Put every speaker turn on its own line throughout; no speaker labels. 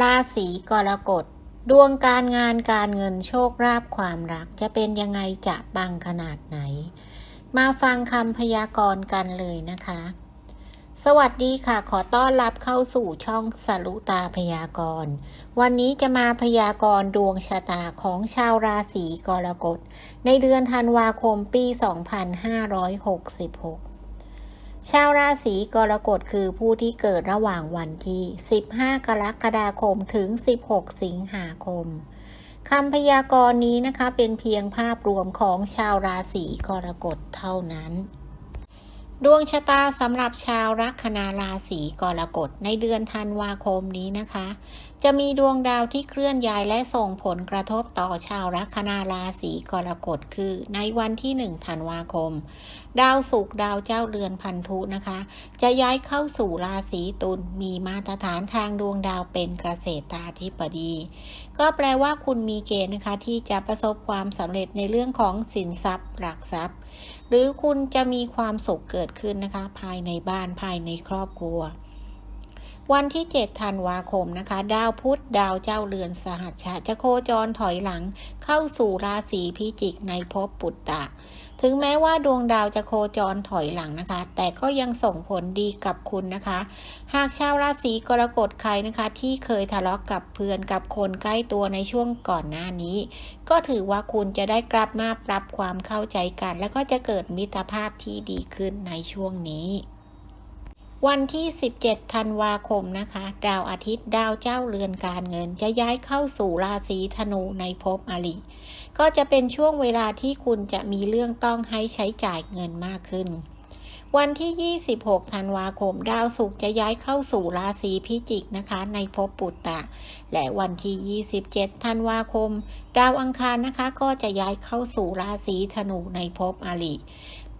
ราศีกรกฎ ดวงการงานการเงินโชคลาภความรัก จะเป็นยังไงจะปังขนาดไหน มาฟังคำพยากรณ์กันเลยนะคะ สวัสดีค่ะ ขอต้อนรับเข้าสู่ช่องสรุตาพยากรณ์ วันนี้จะมาพยากรณ์ดวงชะตาของชาวราศีกรกฎ ในเดือนธันวาคมปี 2566 ชาวราศีกรกฎคือผู้ที่เกิดระหว่างวันที่ 15 กรกฎาคมถึง 16 สิงหาคมคำพยากรณ์นี้นะคะเป็นเพียงภาพรวมของชาวราศีกรกฎเท่านั้น ดวงชะตาสำหรับชาวลัคนาราศีกรกฎในเดือนธันวาคมนี้นะคะ จะมีดวงดาวที่เคลื่อนย้ายและส่งผลกระทบต่อชาวลัคนาราศีกรกฎคือ ในวันที่ 1 ธันวาคม ดาวศุกร์ดาวเจ้าเรือนพันธุนะคะ จะย้ายเข้าสู่ราศีตุลมีมาตรฐานทางดวงดาวเป็นเกษตราธิบดี ก็แปลว่าคุณมีเกณฑ์นะคะที่จะประสบความสำเร็จในเรื่องของสินทรัพย์หลักทรัพย์ หรือคุณจะมีความสุขเกิดขึ้นนะคะ ภายในบ้านภายในครอบครัว วันที่ 7 ธันวาคมนะคะ ดาวพุธดาวเจ้าเรือนสหัชชะจะโคจรถอยหลังเข้าสู่ราศีพิจิกในภพปุตตะ ถึงแม้ว่าดวงดาวจะโคจรถอยหลังนะคะ แต่ก็ยังส่งผลดีกับคุณนะคะ หากชาวราศีกรกฎใครนะคะ ที่เคยทะเลาะกกับเพื่อนกับคนใกล้ตัวในช่วงก่อนหน้านี้ ก็ถือว่าคุณจะได้กลับมาปรับความเข้าใจกัน แล้วก็จะเกิดมิตรภาพที่ดีขึ้นในช่วงนี้ วันที่ 17 ธันวาคมนะคะ ดาวอาทิตย์ดาวเจ้าเรือนการเงิน จะย้ายเข้าสู่ราศีธนูในภพอริก็จะเป็นช่วงเวลาที่คุณจะมีเรื่องต้องให้ใช้จ่ายเงินมากขึ้น วันที่ 26 ธันวาคม ดาวศุกร์จะย้ายเข้าสู่ราศีพิจิกนะคะ ในภพปุตตะ และวันที่ 27 ธันวาคม ดาวอังคารนะคะ ก็จะย้ายเข้าสู่ราศีธนูในภพอริ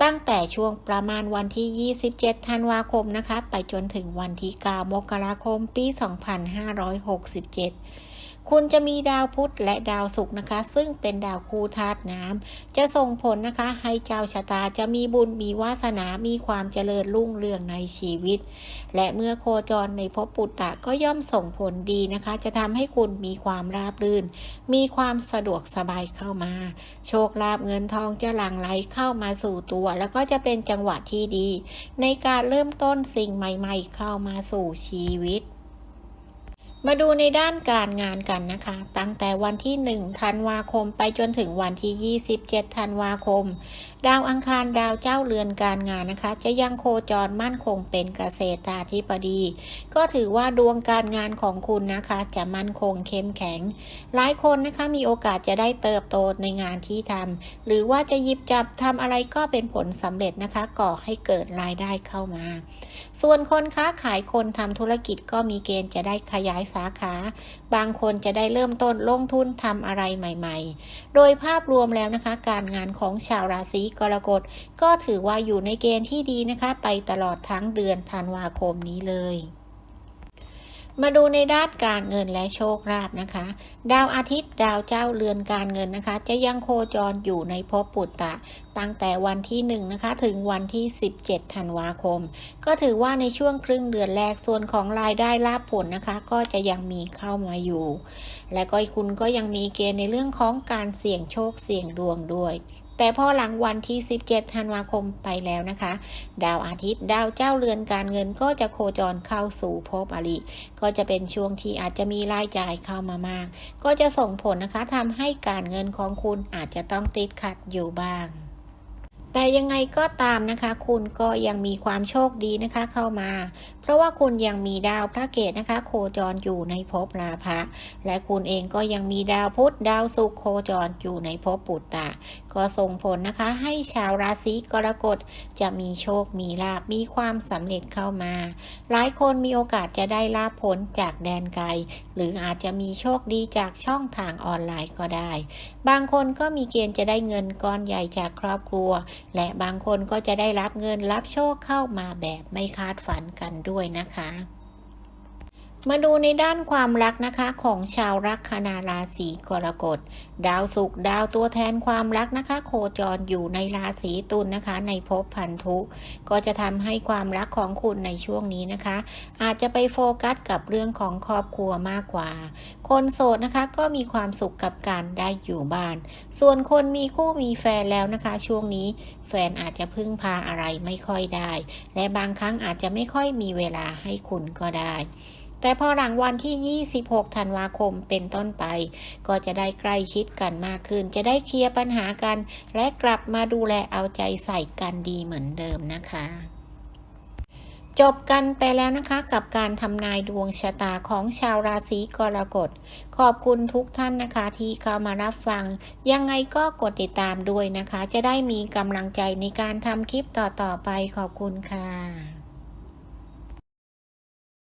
ตั้งแต่ช่วงประมาณวันที่ 27 ธันวาคมนะคะ ไปจนถึงวันที่ 9 มกราคม ปี 2567 คุณจะมีดาวพุธและดาวศุกร์นะคะ ซึ่งเป็นดาวคู่ธาตุน้ำจะส่งผลนะคะ ให้เจ้าชะตาจะมีบุญมีวาสนา มีความเจริญรุ่งเรืองในชีวิต และเมื่อโคจรในภพปุตตะก็ย่อมส่งผลดีนะคะ จะทำให้คุณมีความราบรื่น มีความสะดวกสบายเข้ามา โชคลาภเงินทองจะหลั่งไหลเข้ามาสู่ตัว แล้วก็จะเป็นจังหวะที่ดี ในการเริ่มต้นสิ่งใหม่ ๆ เข้ามาสู่ชีวิต มาดูในด้านการงานกันนะคะ ตั้งแต่วันที่ 1 ธันวาคมไปจนถึงวันที่ 27 ธันวาคม ดาวอังคารดาวเจ้าเรือนการงานนะคะ จะยังโคจรมั่นคงเป็นเกษตราธิบดี ก็ถือว่าดวงการงานของคุณนะคะ จะมั่นคงเข้มแข็ง หลายคนนะคะมีโอกาสจะได้เติบโตในงานที่ทำหรือว่าจะหยิบจับทำอะไรก็เป็นผลสำเร็จนะคะ ก่อให้เกิดรายได้เข้ามา ส่วนคนค้าขายคนทำธุรกิจก็มีเกณฑ์จะได้ขยายสาขา บางคนจะได้เริ่มต้นลงทุนทำอะไรใหม่ ๆ โดยภาพรวมแล้วนะคะ การงานของชาวราศีกรกฎก็ถือว่าอยู่ในเกณฑ์ที่ดีนะคะ ไปตลอดทั้งเดือนธันวาคมนี้เลย มาดูในด้านการเงินและโชคลาภนะคะ ดาวอาทิตย์ดาวเจ้าเรือนการเงินนะคะ จะยังโคจรอยู่ในภพปุตตะ ตั้งแต่วันที่1นงนะคะถึงวันที่ 17ธันวาคม ก็ถือว่าในช่วงครึ่งเดือนแรกส่วนของรายได้ลาภผลนะคะ ก็จะยังมีเข้ามาอยู่ และก็คุณก็ยังมีเกณฑ์ในเรื่องของการเสี่ยงโชคเสี่ยงดวงด้วย แต่พอหลังวันที่ 17 ธันวาคมไปแล้วนะคะ ดาวอาทิตย์ดาวเจ้าเรือนการเงินก็จะโคจรเข้าสู่ภพอริก็จะเป็นช่วงที่อาจจะมีรายจ่ายเข้ามามาก ก็จะส่งผลนะคะทำให้การเงินของคุณอาจจะต้องติดขัดอยู่บ้าง แต่ยังไงก็ตามนะคะ คุณก็ยังมีความโชคดีนะคะเข้ามา เพราะว่าคุณยังมีดาวพระเกตนะคะ โคจรอยู่ในภพราภะและคุณเองก็ยังมีดาวพุธดาวศุกร์โคจรอยู่ในภพปุตตะ ก็ส่งผลนะคะ ให้ชาวราศีกรกฎจะมีโชคมีลาบมีความสำเร็จเข้ามา หลายคนมีโอกาสจะได้ลาบผลจากแดนไกล หรืออาจจะมีโชคดีจากช่องทางออนไลน์ก็ได้ บางคนก็มีเกณฑ์จะได้เงินก้อนใหญ่จากครอบครัวและบางคนก็จะได้รับเงินรับโชคเข้ามาแบบไม่คาดฝันกันด้วยนะคะ มาดูในด้านความรักนะคะของชาวลัคนาราศีกรกฎ ดาวศุกร์ดาวตัวแทนความรักนะคะ โคจรอยู่ในราศีตุลนะคะ ในภพพันธุ ก็จะทำให้ความรักของคุณในช่วงนี้นะคะ อาจจะไปโฟกัสกับเรื่องของครอบครัวมากกว่า คนโสดนะคะก็มีความสุขกับการได้อยู่บ้าน ส่วนคนมีคู่มีแฟนแล้วนะคะ ช่วงนี้แฟนอาจจะพึ่งพาอะไรไม่ค่อยได้ และบางครั้งอาจจะไม่ค่อยมีเวลาให้คุณก็ได้ แต่พอหลังวันที่ 26 ธันวาคมเป็นต้นไป ก็จะได้ใกล้ชิดกันมากขึ้น จะได้เคลียร์ปัญหากัน และกลับมาดูแลเอาใจใส่กันดีเหมือนเดิมนะคะจบกันไปแล้วนะคะกับการทำนายดวงชะตาของชาวราศีกรกฎ ขอบคุณทุกท่านนะคะที่เข้ามารับฟัง ยังไงก็กดติดตามด้วยนะคะ จะได้มีกำลังใจในการทำคลิปต่อๆไปขอบคุณค่ะ